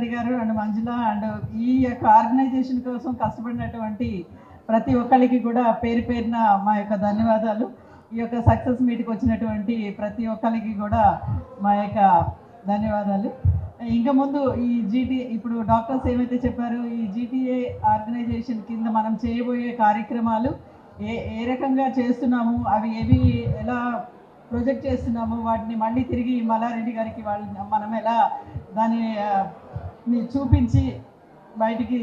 రెడ్డి గారు and Manjula and ఈ యొక్క ఆర్గనైజేషన్ కోసం కష్టపడినటువంటి ప్రతి ఒక్కరికి కూడా పేరు పేరున మా యొక్క ధన్యవాదాలు. ఈ యొక్క సక్సెస్ మీట్కి వచ్చినటువంటి ప్రతి ఒక్కరికి కూడా మా యొక్క ధన్యవాదాలు. ఇంకా ముందు ఈ జీటీ ఇప్పుడు డాక్టర్స్ ఏమైతే చెప్పారో ఈ జీటీఏ ఆర్గనైజేషన్ కింద మనం చేయబోయే కార్యక్రమాలు ఏ ఏ రకంగా చేస్తున్నాము అవి ఏవి ఎలా ప్రొజెక్ట్ చేస్తున్నాము వాటిని మళ్ళీ తిరిగి మల్లారెడ్డి గారికి వాళ్ళని మనం ఎలా దాని ని చూపించి బయటికి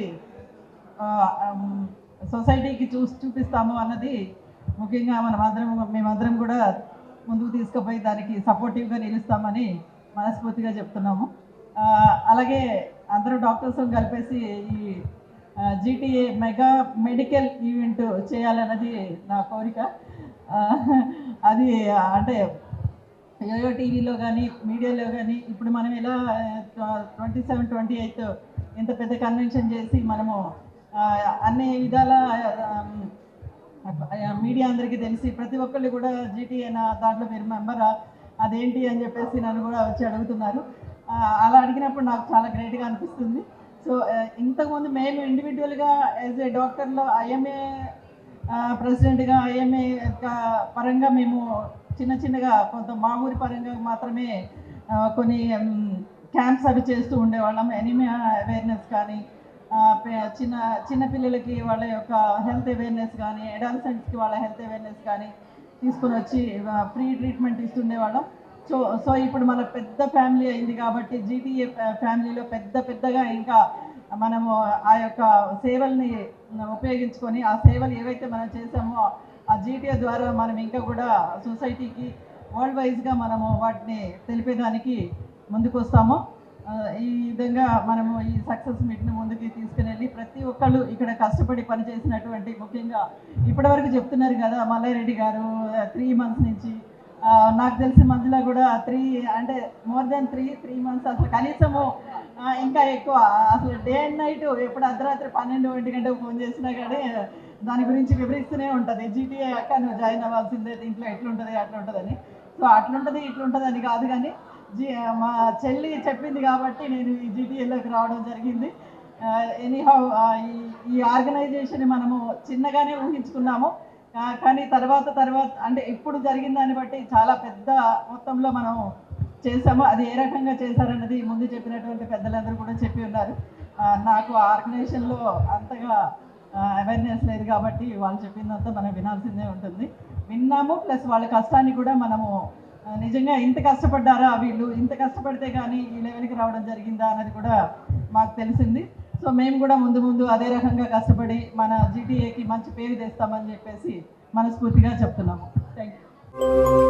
సొసైటీకి చూసి చూపిస్తాము అన్నది ముఖ్యంగా మనం అందరం మేమందరం కూడా ముందుకు తీసుకుపోయి దానికి సపోర్టివ్గా నిలుస్తామని మనస్ఫూర్తిగా చెప్తున్నాము. అలాగే అందరూ డాక్టర్స్ కలిపేసి ఈ జీటీఏ మెగా మెడికల్ ఈవెంట్ చేయాలన్నది నా కోరిక. అది అంటే ఏదో టీవీలో కానీ మీడియాలో కానీ ఇప్పుడు మనం ఎలా ట్వంటీ సెవెన్ ట్వంటీ ఎయిత్ ఇంత పెద్ద కన్వెన్షన్ చేసి మనము అన్ని విధాల మీడియా అందరికీ తెలిసి ప్రతి ఒక్కళ్ళు కూడా జీటీఏ నా దాంట్లో మీరు మెంబరా? అదేంటి అని చెప్పేసి నన్ను కూడా వచ్చి అడుగుతున్నారు. అలా అడిగినప్పుడు నాకు చాలా గ్రేట్గా అనిపిస్తుంది. సో ఇంతకుముందు మేము ఇండివిజువల్గా యాజ్ ఏ డాక్టర్లో ఐఎంఏ ప్రెసిడెంట్గా ఐఎంఏ పరంగా మేము చిన్న చిన్నగా కొంత మా ఊరి పరంగా మాత్రమే కొన్ని క్యాంప్స్ అవి చేస్తూ ఉండేవాళ్ళం. ఎనిమియా అవేర్నెస్ కానీ చిన్న చిన్న పిల్లలకి వాళ్ళ యొక్క హెల్త్ అవేర్నెస్ కానీ అడాలసెంట్స్కి వాళ్ళ హెల్త్ అవేర్నెస్ కానీ తీసుకుని వచ్చి ఫ్రీ ట్రీట్మెంట్ ఇస్తుండేవాళ్ళం. సో సో ఇప్పుడు మన పెద్ద ఫ్యామిలీ అయింది కాబట్టి జీటీఏ ఫ్యామిలీలో పెద్ద పెద్దగా ఇంకా మనము ఆ యొక్క సేవల్ని ఉపయోగించుకొని ఆ సేవలు ఏవైతే మనం చేసామో ఆ జీటీఏ ద్వారా మనం ఇంకా కూడా సొసైటీకి వరల్డ్ వైజ్గా మనము వాటిని తెలిపేదానికి ముందుకు వస్తాము ఈ విధంగా మనము ఈ సక్సెస్ మీట్ని ముందుకు తీసుకుని ప్రతి ఒక్కళ్ళు ఇక్కడ కష్టపడి పనిచేసినటువంటి ముఖ్యంగా ఇప్పటివరకు చెప్తున్నారు కదా మల్లారెడ్డి గారు త్రీ మంత్స్ నుంచి. నాకు తెలిసిన మధ్యలో కూడా త్రీ అంటే more than three three months అసలు కనీసము ఇంకా ఎక్కువ. అసలు డే అండ్ నైట్ ఎప్పుడు అర్ధరాత్రి పన్నెండు ఒంటి గంటకు ఫోన్ చేసినా కానీ దాని గురించి వివరిస్తూనే ఉంటుంది. జీటీఏ అక్క నువ్వు జాయిన్ అవ్వాల్సిందే దీంట్లో ఎట్లుంటుంది అట్లుంటుందని. సో అట్లుంటుంది ఇట్లుంటుంది అని కాదు కానీ జీ మా చెల్లి చెప్పింది కాబట్టి నేను ఈ జీటీఏలోకి రావడం జరిగింది. ఎనీహౌ ఈ ఈ ఆర్గనైజేషన్ మనము చిన్నగానే ఊహించుకున్నాము. కానీ తర్వాత తర్వాత అంటే ఇప్పుడు జరిగిన దాన్ని బట్టి చాలా పెద్ద మొత్తంలో మనం చేసాము. అది ఏ రకంగా చేశారన్నది ముందు చెప్పినటువంటి పెద్దలందరూ కూడా చెప్పి ఉన్నారు. నాకు ఆ ఆర్గనైజేషన్లో అంతగా అవేర్నెస్ లేదు కాబట్టి వాళ్ళు చెప్పిందంతా మనం వినాల్సిందే ఉంటుంది. విన్నాము ప్లస్ వాళ్ళ కష్టాన్ని కూడా మనము నిజంగా ఇంత కష్టపడ్డారా వీళ్ళు? ఇంత కష్టపడితే కానీ ఈ లెవెల్కి రావడం జరిగిందా అన్నది కూడా మాకు తెలిసింది. సో మేము కూడా ముందు ముందు అదే రకంగా కష్టపడి మన జీటీఏకి మంచి పేరు తెస్తామని చెప్పేసి మనస్ఫూర్తిగా చెప్తున్నాము. Thank you